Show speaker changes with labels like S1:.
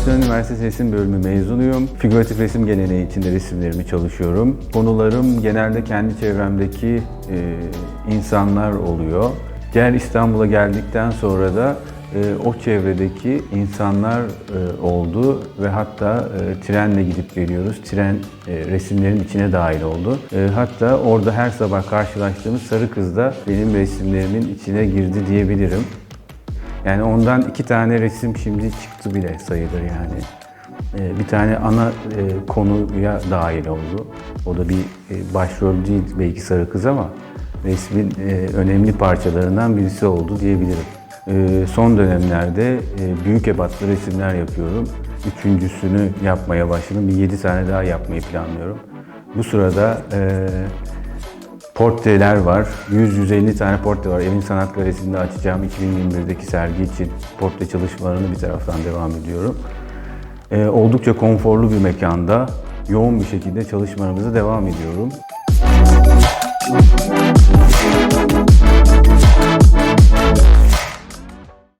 S1: Galatasaray Üniversitesi Resim Bölümü mezunuyum. Figüratif resim geleneği içinde resimlerimi çalışıyorum. Konularım genelde kendi çevremdeki e, insanlar oluyor. Gel İstanbul'a geldikten sonra da e, o çevredeki insanlar e, oldu ve hatta e, trenle gidip geliyoruz. Tren e, resimlerin içine dahil oldu. E, hatta orada her sabah karşılaştığımız sarı kız da benim resimlerimin içine girdi diyebilirim. Yani ondan iki tane resim şimdi çıktı bile sayılır yani. Ee, bir tane ana e, konuya dahil oldu. O da bir e, başrol değil belki sarı kız ama resmin e, önemli parçalarından birisi oldu diyebilirim. Ee, son dönemlerde e, büyük ebatlı resimler yapıyorum. Üçüncüsünü yapmaya başladım. Bir yedi tane daha yapmayı planlıyorum. Bu sırada Portreler var. 100-150 tane portre var. Evin Sanat Galerisi'nde açacağım 2021'deki sergi için portre çalışmalarını bir taraftan devam ediyorum. Ee, oldukça konforlu bir mekanda yoğun bir şekilde çalışmalarımıza devam ediyorum.